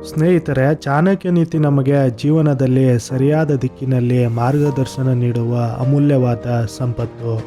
ಸ್ನೇಹಿತರೆ, ಚಾಣಕ್ಯ ನೀತಿ ನಮಗೆ ಜೀವನದಲ್ಲಿ ಸರಿಯಾದ ದಿಕ್ಕಿನಲ್ಲಿ ಮಾರ್ಗದರ್ಶನ ನೀಡುವ ಅಮೂಲ್ಯವಾದ ಸಂಪತ್ತು.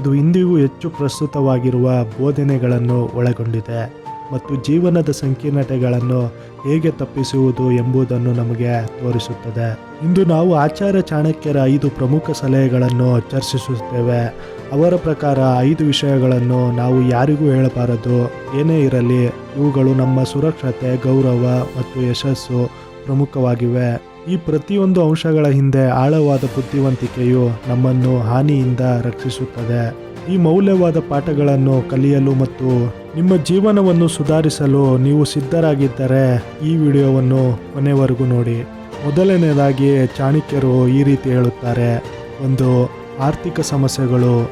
ಇದು ಇಂದಿಗೂ ಹೆಚ್ಚು ಪ್ರಸ್ತುತವಾಗಿರುವ ಬೋಧನೆಗಳನ್ನು ಒಳಗೊಂಡಿದೆ. ಮತ್ತು ಜೀವನದ ಸಂಕೀರ್ಣತೆಗಳನ್ನು ಹೇಗೆ ತಪ್ಪಿಸುವುದು ಎಂಬುದನ್ನು ನಮಗೆ ತೋರಿಸುತ್ತದೆ. ಇಂದು ನಾವು ಆಚಾರ್ಯ ಚಾಣಕ್ಯರ ಐದು ಪ್ರಮುಖ ಸಲಹೆಗಳನ್ನು ಚರ್ಚಿಸುತ್ತೇವೆ. ಅವರ ಪ್ರಕಾರ ಐದು ವಿಷಯಗಳನ್ನು ನಾವು ಯಾರಿಗೂ ಹೇಳಬಾರದು. ಏನೇ ಇರಲಿ, ಇವುಗಳು ನಮ್ಮ ಸುರಕ್ಷತೆ, ಗೌರವ ಮತ್ತು ಯಶಸ್ಸು ಪ್ರಮುಖವಾಗಿವೆ. ಈ ಪ್ರತಿಯೊಂದು ಅಂಶಗಳ ಹಿಂದೆ ಆಳವಾದ ಬುದ್ಧಿವಂತಿಕೆಯು ನಮ್ಮನ್ನು ಹಾನಿಯಿಂದ ರಕ್ಷಿಸುತ್ತದೆ. ಈ ಮೌಲ್ಯವಾದ ಪಾಠಗಳನ್ನು ಕಲಿಯಲು ಮತ್ತು ನಿಮ್ಮ ಜೀವನವನ್ನು ಸುಧಾರಿಸಲು ನೀವು ಸಿದ್ಧರಾಗಿದ್ದರೆ ಈ ವಿಡಿಯೋವನ್ನು ಕೊನೆವರೆಗೂ ನೋಡಿ. ಮೊದಲನೆಯದಾಗಿ ಚಾಣಕ್ಯರು ಈ ರೀತಿ ಹೇಳುತ್ತಾರೆ. ಒಂದು, ಆರ್ಥಿಕ ಸಮಸ್ಯೆಗಳು.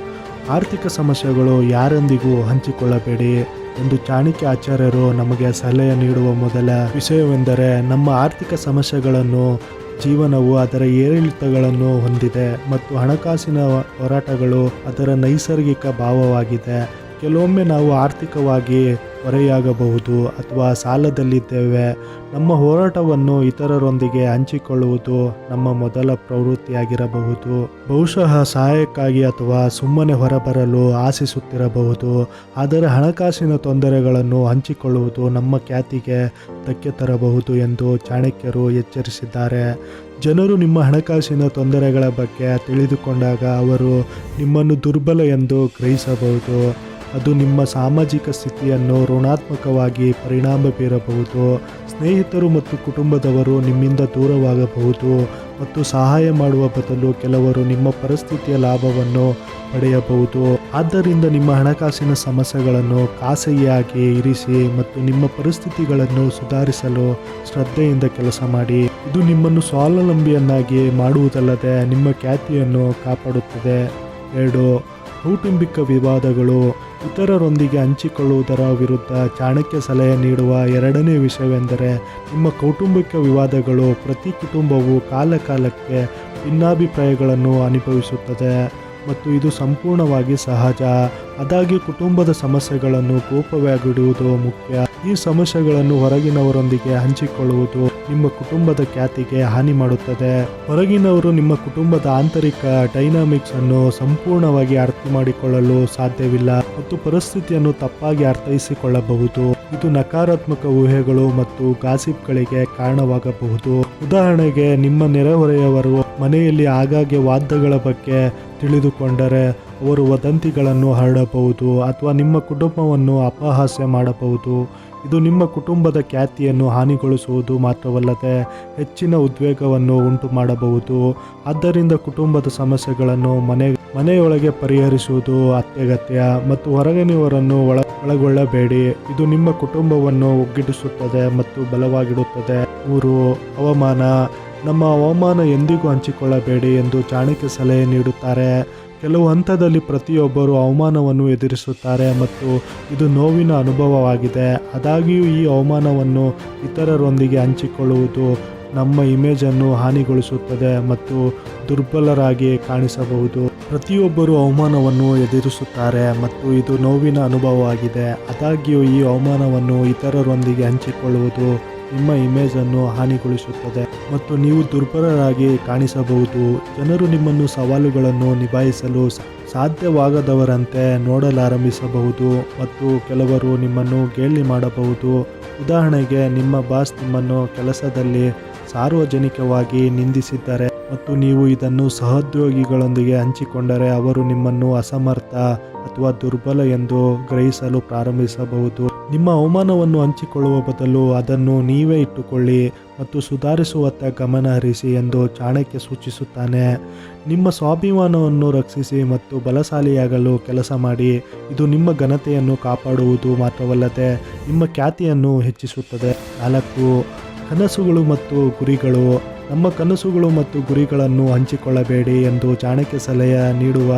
ಆರ್ಥಿಕ ಸಮಸ್ಯೆಗಳು ಯಾರೊಂದಿಗೂ ಹಂಚಿಕೊಳ್ಳಬೇಡಿ. ಎಂದು ಚಾಣಕ್ಯ ಆಚಾರ್ಯರು ನಮಗೆ ಸಲಹೆ ನೀಡುವ ಮೊದಲ ವಿಷಯವೆಂದರೆ ನಮ್ಮ ಆರ್ಥಿಕ ಸಮಸ್ಯೆಗಳನ್ನು ಜೀವನವು ಅದರ ಏರಿಳಿತಗಳನ್ನು ಹೊಂದಿದೆ ಮತ್ತು ಹಣಕಾಸಿನ ಹೋರಾಟಗಳು ಅದರ ನೈಸರ್ಗಿಕ ಭಾವವಾಗಿದೆ. ಕೆಲವೊಮ್ಮೆ ನಾವು ಆರ್ಥಿಕವಾಗಿ ಹೊರೆಯಾಗಬಹುದು ಅಥವಾ ಸಾಲದಲ್ಲಿದ್ದೇವೆ. ನಮ್ಮ ಹೋರಾಟವನ್ನು ಇತರರೊಂದಿಗೆ ಹಂಚಿಕೊಳ್ಳುವುದು ನಮ್ಮ ಮೊದಲ ಪ್ರವೃತ್ತಿಯಾಗಿರಬಹುದು. ಬಹುಶಃ ಸಹಾಯಕ್ಕಾಗಿ ಅಥವಾ ಸುಮ್ಮನೆ ಹೊರಬರಲು ಆಶಿಸುತ್ತಿರಬಹುದು. ಆದರೆ ಹಣಕಾಸಿನ ತೊಂದರೆಗಳನ್ನು ಹಂಚಿಕೊಳ್ಳುವುದು ನಮ್ಮ ಖ್ಯಾತಿಗೆ ಧಕ್ಕೆ ತರಬಹುದು ಎಂದು ಚಾಣಕ್ಯರು ಎಚ್ಚರಿಸಿದ್ದಾರೆ. ಜನರು ನಿಮ್ಮ ಹಣಕಾಸಿನ ತೊಂದರೆಗಳ ಬಗ್ಗೆ ತಿಳಿದುಕೊಂಡಾಗ ಅವರು ನಿಮ್ಮನ್ನು ದುರ್ಬಲ ಎಂದು ಗ್ರಹಿಸಬಹುದು. ಅದು ನಿಮ್ಮ ಸಾಮಾಜಿಕ ಸ್ಥಿತಿಯನ್ನು ಋಣಾತ್ಮಕವಾಗಿ ಪರಿಣಾಮ ಬೀರಬಹುದು. ಸ್ನೇಹಿತರು ಮತ್ತು ಕುಟುಂಬದವರು ನಿಮ್ಮಿಂದ ದೂರವಾಗಬಹುದು ಮತ್ತು ಸಹಾಯ ಮಾಡುವ ಬದಲು ಕೆಲವರು ನಿಮ್ಮ ಪರಿಸ್ಥಿತಿಯ ಲಾಭವನ್ನು ಪಡೆಯಬಹುದು. ಆದ್ದರಿಂದ ನಿಮ್ಮ ಹಣಕಾಸಿನ ಸಮಸ್ಯೆಗಳನ್ನು ಖಾಸಗಿಯಾಗಿ ಇರಿಸಿ ಮತ್ತು ನಿಮ್ಮ ಪರಿಸ್ಥಿತಿಗಳನ್ನು ಸುಧಾರಿಸಲು ಶ್ರದ್ಧೆಯಿಂದ ಕೆಲಸ ಮಾಡಿ. ಇದು ನಿಮ್ಮನ್ನು ಸ್ವಾವಲಂಬಿಯನ್ನಾಗಿ ಮಾಡುವುದಲ್ಲದೆ ನಿಮ್ಮ ಖ್ಯಾತಿಯನ್ನು ಕಾಪಾಡುತ್ತದೆ. ಎರಡು ಕೌಟುಂಬಿಕ ವಿವಾದಗಳು ಇತರರೊಂದಿಗೆ ಹಂಚಿಕೊಳ್ಳುವುದರ ವಿರುದ್ಧ ಚಾಣಕ್ಯ ಸಲಹೆ ನೀಡುವ ಎರಡನೇ ವಿಷಯವೆಂದರೆ ನಿಮ್ಮ ಕೌಟುಂಬಿಕ ವಿವಾದಗಳು ಪ್ರತಿ ಕುಟುಂಬವು ಕಾಲಕಾಲಕ್ಕೆ ಭಿನ್ನಾಭಿಪ್ರಾಯಗಳನ್ನು ಅನುಭವಿಸುತ್ತದೆ ಮತ್ತು ಇದು ಸಂಪೂರ್ಣವಾಗಿ ಸಹಜ. ಅದಾಗಿ ಕುಟುಂಬದ ಸಮಸ್ಯೆಗಳನ್ನು ಕೋಪವಾಗಿಡುವುದು ಮುಖ್ಯ. ಈ ಸಮಸ್ಯೆಗಳನ್ನು ಹೊರಗಿನವರೊಂದಿಗೆ ಹಂಚಿಕೊಳ್ಳುವುದು ನಿಮ್ಮ ಕುಟುಂಬದ ಖ್ಯಾತಿಗೆ ಹಾನಿ ಮಾಡುತ್ತದೆ. ಹೊರಗಿನವರು ನಿಮ್ಮ ಕುಟುಂಬದ ಆಂತರಿಕ ಡೈನಾಮಿಕ್ಸ್ ಅನ್ನು ಸಂಪೂರ್ಣವಾಗಿ ಅರ್ಥ ಮಾಡಿಕೊಳ್ಳಲು ಸಾಧ್ಯವಿಲ್ಲ ಮತ್ತು ಪರಿಸ್ಥಿತಿಯನ್ನು ತಪ್ಪಾಗಿ ಅರ್ಥೈಸಿಕೊಳ್ಳಬಹುದು. ಇದು ನಕಾರಾತ್ಮಕ ಊಹೆಗಳು ಮತ್ತು ಗಾಸಿಪ್ಗಳಿಗೆ ಕಾರಣವಾಗಬಹುದು. ಉದಾಹರಣೆಗೆ, ನಿಮ್ಮ ನೆರೆಹೊರೆಯವರು ಮನೆಯಲ್ಲಿ ಆಗಾಗ್ಗೆ ವಾದ್ಯಗಳ ಬಗ್ಗೆ ತಿಳಿದುಕೊಂಡರೆ ಅವರು ವದಂತಿಗಳನ್ನು ಹರಡಬಹುದು ಅಥವಾ ನಿಮ್ಮ ಕುಟುಂಬವನ್ನು ಅಪಹಾಸ್ಯ ಮಾಡಬಹುದು. ಇದು ನಿಮ್ಮ ಕುಟುಂಬದ ಖ್ಯಾತಿಯನ್ನು ಹಾನಿಗೊಳಿಸುವುದು ಮಾತ್ರವಲ್ಲದೆ ಹೆಚ್ಚಿನ ಉದ್ವೇಗವನ್ನು ಉಂಟು ಮಾಡಬಹುದು ಆದ್ದರಿಂದ ಕುಟುಂಬದ ಸಮಸ್ಯೆಗಳನ್ನು ಮನೆ, ಮನೆಯೊಳಗೆ ಪರಿಹರಿಸುವುದು ಅತ್ಯಗತ್ಯ ಮತ್ತು ಹೊರಗಿನವರನ್ನು ಒಳ, ಒಳಗೊಳ್ಳಬೇಡಿ. ಇದು ನಿಮ್ಮ ಕುಟುಂಬವನ್ನು ಒಗ್ಗಿಡಿಸುತ್ತದೆ ಮತ್ತು ಬಲವಾಗಿಡುತ್ತದೆ. ಮೂರು ಹವಾಮಾನ ನಮ್ಮ ಹವಾಮಾನ ಎಂದಿಗೂ ಹಂಚಿಕೊಳ್ಳಬೇಡಿ ಎಂದು ಚಾಣಕ್ಯ ಸಲಹೆ ನೀಡುತ್ತಾರೆ. ಕೆಲವು ಹಂತದಲ್ಲಿ ಪ್ರತಿಯೊಬ್ಬರು ಅವಮಾನವನ್ನು ಎದುರಿಸುತ್ತಾರೆ ಮತ್ತು ಇದು ನೋವಿನ ಅನುಭವವಾಗಿದೆ. ಆದಾಗ್ಯೂ ಈ ಅವಮಾನವನ್ನು ಇತರರೊಂದಿಗೆ ಹಂಚಿಕೊಳ್ಳುವುದು ನಮ್ಮ ಇಮೇಜನ್ನು ಹಾನಿಗೊಳಿಸುತ್ತದೆ ಮತ್ತು ದುರ್ಬಲರಾಗಿ ಕಾಣಿಸಬಹುದು. ಪ್ರತಿಯೊಬ್ಬರು ಅವಮಾನವನ್ನು ಎದುರಿಸುತ್ತಾರೆ ಮತ್ತು ಇದು ನೋವಿನ ಅನುಭವವಾಗಿದೆ. ಆದಾಗ್ಯೂ ಈ ಅವಮಾನವನ್ನು ಇತರರೊಂದಿಗೆ ಹಂಚಿಕೊಳ್ಳುವುದು ನಿಮ್ಮ ಇಮೇಜನ್ನು ಹಾನಿಗೊಳಿಸುತ್ತದೆ. ಮತ್ತು ನೀವು ದುರ್ಬಲರಾಗಿ ಕಾಣಿಸಬಹುದು. ಜನರು ನಿಮ್ಮನ್ನು ಸವಾಲುಗಳನ್ನು ನಿಭಾಯಿಸಲು ಸಾಧ್ಯವಾಗದವರಂತೆ ನೋಡಲಾರಂಭಿಸಬಹುದು ಮತ್ತು ಕೆಲವರು ನಿಮ್ಮನ್ನು ಗೇಲಿ ಮಾಡಬಹುದು. ಉದಾಹರಣೆಗೆ, ನಿಮ್ಮ ಬಾಸ್ ನಿಮ್ಮನ್ನು ಕೆಲಸದಲ್ಲಿ ಸಾರ್ವಜನಿಕವಾಗಿ ನಿಂದಿಸಿದ್ದಾರೆ ಮತ್ತು ನೀವು ಇದನ್ನು ಸಹೋದ್ಯೋಗಿಗಳೊಂದಿಗೆ ಹಂಚಿಕೊಂಡರೆ ಅವರು ನಿಮ್ಮನ್ನು ಅಸಮರ್ಥ ಅಥವಾ ದುರ್ಬಲ ಎಂದು ಗ್ರಹಿಸಲು ಪ್ರಾರಂಭಿಸಬಹುದು. ನಿಮ್ಮ ಅವಮಾನವನ್ನು ಹಂಚಿಕೊಳ್ಳುವ ಬದಲು ಅದನ್ನು ನೀವೇ ಇಟ್ಟುಕೊಳ್ಳಿ ಮತ್ತು ಸುಧಾರಿಸುವತ್ತ ಗಮನ ಹರಿಸಿ ಎಂದು ಚಾಣಕ್ಯ ಸೂಚಿಸುತ್ತಾನೆ. ನಿಮ್ಮ ಸ್ವಾಭಿಮಾನವನ್ನು ರಕ್ಷಿಸಿ ಮತ್ತು ಬಲಶಾಲಿಯಾಗಲು ಕೆಲಸ ಮಾಡಿ, ಇದು ನಿಮ್ಮ ಘನತೆಯನ್ನು ಕಾಪಾಡುವುದು ಮಾತ್ರವಲ್ಲದೆ ನಿಮ್ಮ ಖ್ಯಾತಿಯನ್ನು ಹೆಚ್ಚಿಸುತ್ತದೆ. ನಾಲ್ಕು, ಕನಸುಗಳು ಮತ್ತು ಗುರಿಗಳು. ನಮ್ಮ ಕನಸುಗಳು ಮತ್ತು ಗುರಿಗಳನ್ನು ಹಂಚಿಕೊಳ್ಳಬೇಡಿ ಎಂದು ಚಾಣಕ್ಯ ಸಲಹೆ ನೀಡುವ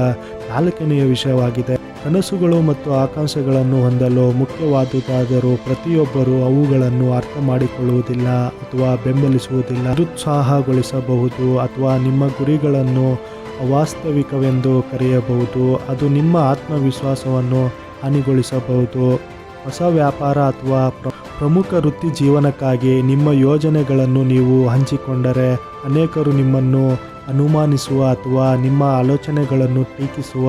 ನಾಲ್ಕನೆಯ ವಿಷಯವಾಗಿದೆ. ಕನಸುಗಳು ಮತ್ತು ಆಕಾಂಕ್ಷೆಗಳನ್ನು ಹೊಂದಲು ಮುಖ್ಯವಾದುದಾದರೂ ಪ್ರತಿಯೊಬ್ಬರೂ ಅವುಗಳನ್ನು ಅರ್ಥ ಮಾಡಿಕೊಳ್ಳುವುದಿಲ್ಲ ಅಥವಾ ಬೆಂಬಲಿಸುವುದಿಲ್ಲ. ನಿರುತ್ಸಾಹಗೊಳಿಸಬಹುದು ಅಥವಾ ನಿಮ್ಮ ಗುರಿಗಳನ್ನು ಅವಾಸ್ತವಿಕವೆಂದು ಕರೆಯಬಹುದು. ಅದು ನಿಮ್ಮ ಆತ್ಮವಿಶ್ವಾಸವನ್ನು ಹಾನಿಗೊಳಿಸಬಹುದು. ಹೊಸ ವ್ಯಾಪಾರ ಅಥವಾ ಪ್ರ, ಪ್ರಮುಖ ವೃತ್ತಿ ಜೀವನಕ್ಕಾಗಿ ನಿಮ್ಮ ಯೋಜನೆಗಳನ್ನು ನೀವು ಹಂಚಿಕೊಂಡರೆ ಅನೇಕರು ನಿಮ್ಮನ್ನು ಅನುಮಾನಿಸುವ ಅಥವಾ ನಿಮ್ಮ ಆಲೋಚನೆಗಳನ್ನು ಟೀಕಿಸುವ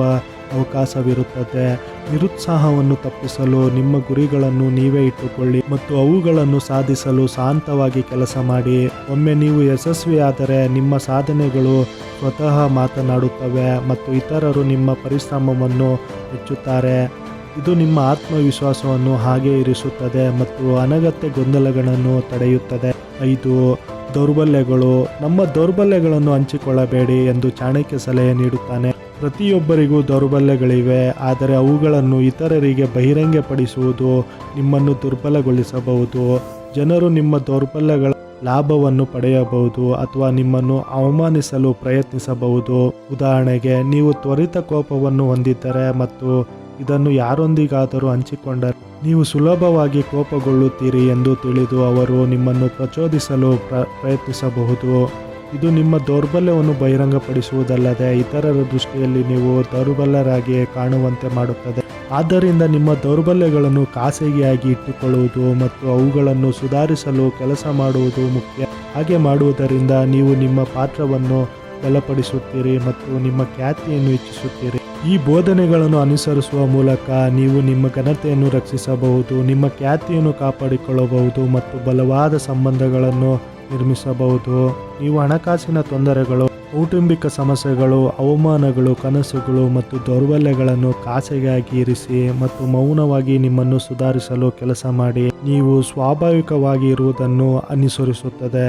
ಅವಕಾಶವಿರುತ್ತದೆ. ನಿರುತ್ಸಾಹವನ್ನು ತಪ್ಪಿಸಲು ನಿಮ್ಮ ಗುರಿಗಳನ್ನು ನೀವೇ ಇಟ್ಟುಕೊಳ್ಳಿ ಮತ್ತು ಅವುಗಳನ್ನು ಸಾಧಿಸಲು ಶಾಂತವಾಗಿ ಕೆಲಸ ಮಾಡಿ. ಒಮ್ಮೆ ನೀವು ಯಶಸ್ವಿಯಾದರೆ ನಿಮ್ಮ ಸಾಧನೆಗಳು ಸ್ವತಃ ಮಾತನಾಡುತ್ತವೆ ಮತ್ತು ಇತರರು ನಿಮ್ಮ ಪರಿಶ್ರಮವನ್ನು ಹೆಚ್ಚುತ್ತಾರೆ. ಇದು ನಿಮ್ಮ ಆತ್ಮವಿಶ್ವಾಸವನ್ನು ಹಾಗೆ ಇರಿಸುತ್ತದೆ ಮತ್ತು ಅನಗತ್ಯ ಗೊಂದಲಗಳನ್ನು ತಡೆಯುತ್ತದೆ. ಐದು, ದೌರ್ಬಲ್ಯಗಳು. ನಮ್ಮ ದೌರ್ಬಲ್ಯಗಳನ್ನು ಹಂಚಿಕೊಳ್ಳಬೇಡಿ ಎಂದು ಚಾಣಕ್ಯ ಸಲಹೆ ನೀಡುತ್ತಾನೆ. ಪ್ರತಿಯೊಬ್ಬರಿಗೂ ದೌರ್ಬಲ್ಯಗಳಿವೆ, ಆದರೆ ಅವುಗಳನ್ನು ಇತರರಿಗೆ ಬಹಿರಂಗಪಡಿಸುವುದು ನಿಮ್ಮನ್ನು ದುರ್ಬಲಗೊಳಿಸಬಹುದು. ಜನರು ನಿಮ್ಮ ದೌರ್ಬಲ್ಯಗಳ ಲಾಭವನ್ನು ಪಡೆಯಬಹುದು ಅಥವಾ ನಿಮ್ಮನ್ನು ಅವಮಾನಿಸಲು ಪ್ರಯತ್ನಿಸಬಹುದು. ಉದಾಹರಣೆಗೆ, ನೀವು ತ್ವರಿತ ಕೋಪವನ್ನು ಹೊಂದಿದ್ದರೆ ಮತ್ತು ಇದನ್ನು ಯಾರೊಂದಿಗಾದರೂ ಹಂಚಿಕೊಂಡರೆ ನೀವು ಸುಲಭವಾಗಿ ಕೋಪಗೊಳ್ಳುತ್ತೀರಿ ಎಂದು ತಿಳಿದು ಅವರು ನಿಮ್ಮನ್ನು ಪ್ರಚೋದಿಸಲು ಪ್ರ, ಪ್ರಯತ್ನಿಸಬಹುದು. ಇದು ನಿಮ್ಮ ದೌರ್ಬಲ್ಯವನ್ನು ಬಹಿರಂಗಪಡಿಸುವುದಲ್ಲದೆ ಇತರರ ದೃಷ್ಟಿಯಲ್ಲಿ ನೀವು ದೌರ್ಬಲ್ಯರಾಗಿಯೇ ಕಾಣುವಂತೆ ಮಾಡುತ್ತದೆ. ಆದ್ದರಿಂದ ನಿಮ್ಮ ದೌರ್ಬಲ್ಯಗಳನ್ನು ಖಾಸಗಿಯಾಗಿ ಇಟ್ಟುಕೊಳ್ಳುವುದು ಮತ್ತು ಅವುಗಳನ್ನು ಸುಧಾರಿಸಲು ಕೆಲಸ ಮಾಡುವುದು ಮುಖ್ಯ. ಹಾಗೆ ಮಾಡುವುದರಿಂದ ನೀವು ನಿಮ್ಮ ಪಾತ್ರವನ್ನು ಬಲಪಡಿಸುತ್ತೀರಿ ಮತ್ತು ನಿಮ್ಮ ಖ್ಯಾತಿಯನ್ನು ಹೆಚ್ಚಿಸುತ್ತೀರಿ. ಈ ಬೋಧನೆಗಳನ್ನು ಅನುಸರಿಸುವ ಮೂಲಕ ನೀವು ನಿಮ್ಮ ಘನತೆಯನ್ನು ರಕ್ಷಿಸಬಹುದು, ನಿಮ್ಮ ಖ್ಯಾತಿಯನ್ನು ಕಾಪಾಡಿಕೊಳ್ಳಬಹುದು ಮತ್ತು ಬಲವಾದ ಸಂಬಂಧಗಳನ್ನು ನಿರ್ಮಿಸಬಹುದು. ನೀವು ಹಣಕಾಸಿನ ತೊಂದರೆಗಳು, ಕೌಟುಂಬಿಕ ಸಮಸ್ಯೆಗಳು, ಅವಮಾನಗಳು, ಕನಸುಗಳು ಮತ್ತು ದೌರ್ಬಲ್ಯಗಳನ್ನು ಖಾಸಗಿಯಾಗಿ ಇರಿಸಿ ಮತ್ತು ಮೌನವಾಗಿ ನಿಮ್ಮನ್ನು ಸುಧಾರಿಸಲು ಕೆಲಸ ಮಾಡಿ. ನೀವು ಸ್ವಾಭಾವಿಕವಾಗಿ ಇರುವುದನ್ನು ಅನುಸರಿಸುತ್ತದೆ.